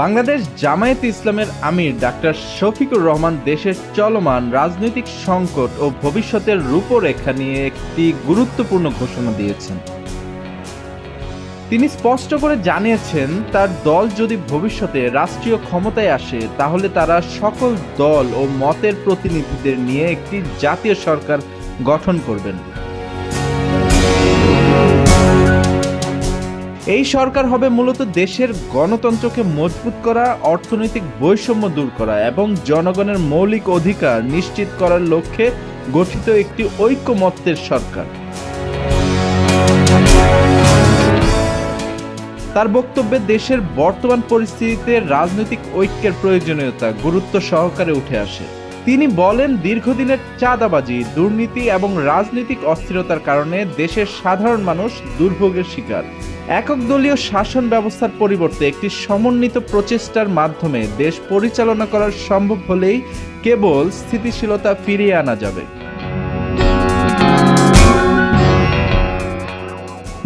বাংলাদেশ জামায়াতে ইসলামের আমির ডাক্তার শফিকুর রহমান দেশের চলমান রাজনৈতিক সংকট ও ভবিষ্যতের রূপরেখা নিয়ে একটি গুরুত্বপূর্ণ ঘোষণা দিয়েছেন। তিনি স্পষ্ট করে জানিয়েছেন, তার দল যদি ভবিষ্যতে রাষ্ট্রীয় ক্ষমতায় আসে, তাহলে তারা সকল দল ও মতের প্রতিনিধিদের নিয়ে একটি জাতীয় সরকার গঠন করবেন। এই সরকার হবে মূলত দেশের গণতন্ত্রকে মজবুত করা, অর্থনৈতিক বৈষম্য দূর করা এবং জনগণের মৌলিক অধিকার নিশ্চিত করার লক্ষ্যে গঠিত একটি ঐক্যমত্যের সরকার। তার বক্তব্যে দেশের বর্তমান পরিস্থিতিতে রাজনৈতিক ঐক্যের প্রয়োজনীয়তা গুরুত্ব সহকারে উঠে আসে। তিনি বলেন, দীর্ঘদিনের চাঁদাবাজি, দুর্নীতি এবং রাজনৈতিক অস্থিরতার কারণে দেশের সাধারণ মানুষ দুর্ভোগের শিকার। একক দলীয় শাসন ব্যবস্থার পরিবর্তে একটি সমন্বিত প্রচেষ্টার মাধ্যমে দেশ পরিচালনা করা সম্ভব হলেই কেবল স্থিতিশীলতা ফিরিয়ে আনা যাবে।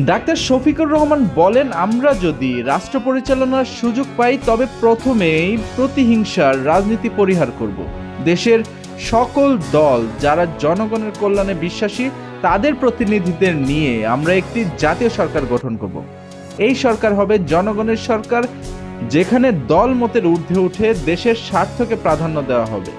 ডাক্তার শফিকুর রহমান বলেন, আমরা যদি রাষ্ট্র পরিচালনার সুযোগ পাই, তবে প্রথমেই প্রতিহিংসার রাজনীতি পরিহার করব। দেশের সকল দল, যারা জনগণের কল্যাণে বিশ্বাসী তাদের প্রতিনিধিদের নিয়ে আমরা একটি জাতীয় সরকার গঠন করব। এই সরকার হবে জনগণের সরকার, যেখানে দল মতের ঊর্ধ্বে উঠে দেশের স্বার্থকে প্রাধান্য দেওয়া হবে।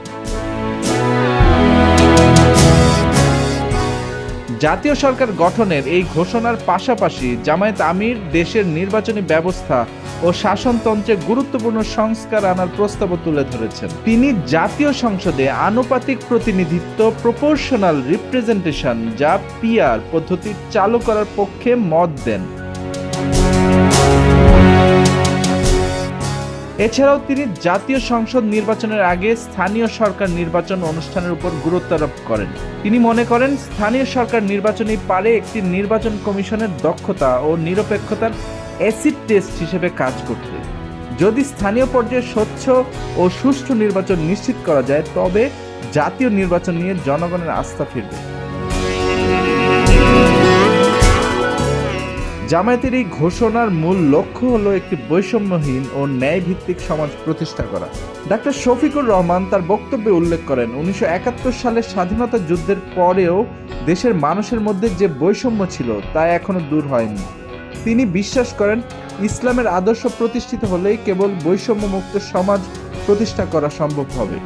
জাতীয় সরকার গঠনের এই ঘোষণার পাশাপাশি জামায়াত আমির দেশের নির্বাচনী ব্যবস্থা ও শাসনতন্ত্রে গুরুত্বপূর্ণ সংস্কার আনার প্রস্তাবও তুলে ধরেছেন। তিনি জাতীয় সংসদে আনুপাতিক প্রতিনিধিত্ব প্রপোর্শনাল রিপ্রেজেন্টেশন যা পিআর পদ্ধতি চালু করার পক্ষে মত দেন। এছাড়াও তিনি জাতীয় সংসদ নির্বাচনের আগে স্থানীয় সরকার নির্বাচন অনুষ্ঠানের উপর গুরুত্ব আরোপ করেন। তিনি মনে করেন, স্থানীয় সরকার নির্বাচনই পারে একটি নির্বাচন কমিশনের দক্ষতা ও নিরপেক্ষতার অ্যাসিড টেস্ট হিসেবে কাজ করতে যদি স্থানীয় পর্যায়ে স্বচ্ছ ও সুষ্ঠু নির্বাচন নিশ্চিত করা যায়, তবে জাতীয় নির্বাচন নিয়ে জনগণের আস্থা ফিরবে। জামায়াতের এই ঘোষণার মূল লক্ষ্য হলো একটি বৈষম্যহীন ও ন্যায়ভিত্তিক সমাজ প্রতিষ্ঠা করা। ডাক্তার শফিকুর রহমান তার বক্তব্যে উল্লেখ করেন, উনিশশো একাত্তর সালের স্বাধীনতা যুদ্ধের পরেও দেশের মানুষের মধ্যে যে বৈষম্য ছিল তা এখনও দূর হয়নি। তিনি বিশ্বাস করেন, ইসলামের আদর্শ প্রতিষ্ঠিত হলেই কেবল বৈষম্যমুক্ত সমাজ প্রতিষ্ঠা করা সম্ভব হবে।